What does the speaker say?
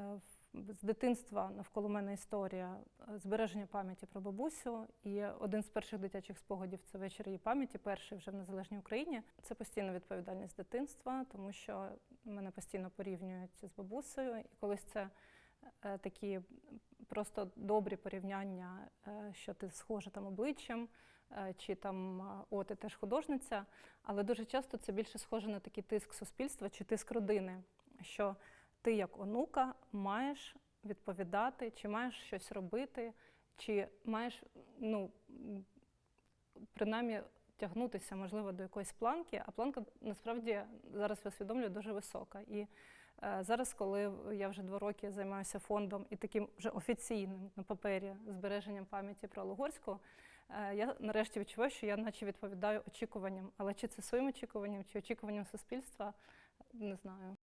в- з дитинства навколо мене історія е, збереження пам'яті про бабусю. І один з перших дитячих спогадів це вечір її пам'яті, перший вже в незалежній Україні. Це постійна відповідальність дитинства, тому що мене постійно порівнюють з бабусею, і колись це. е, Такі просто добрі порівняння, е, що ти схожа там обличчям, е, чи там е, о, ти теж художниця, але дуже часто це більше схоже на такий тиск суспільства чи тиск родини, що ти як онука маєш відповідати, чи маєш щось робити, чи маєш, ну, принаймні тягнутися, можливо, до якоїсь планки, а планка насправді зараз я усвідомлюю дуже висока. І е, зараз, коли я вже два роки займаюся фондом і таким вже офіційним на папері збереженням пам'яті про Лугорську, е, я нарешті відчуваю, що я наче відповідаю очікуванням. Але чи це своїм очікуванням, чи очікуванням суспільства, не знаю.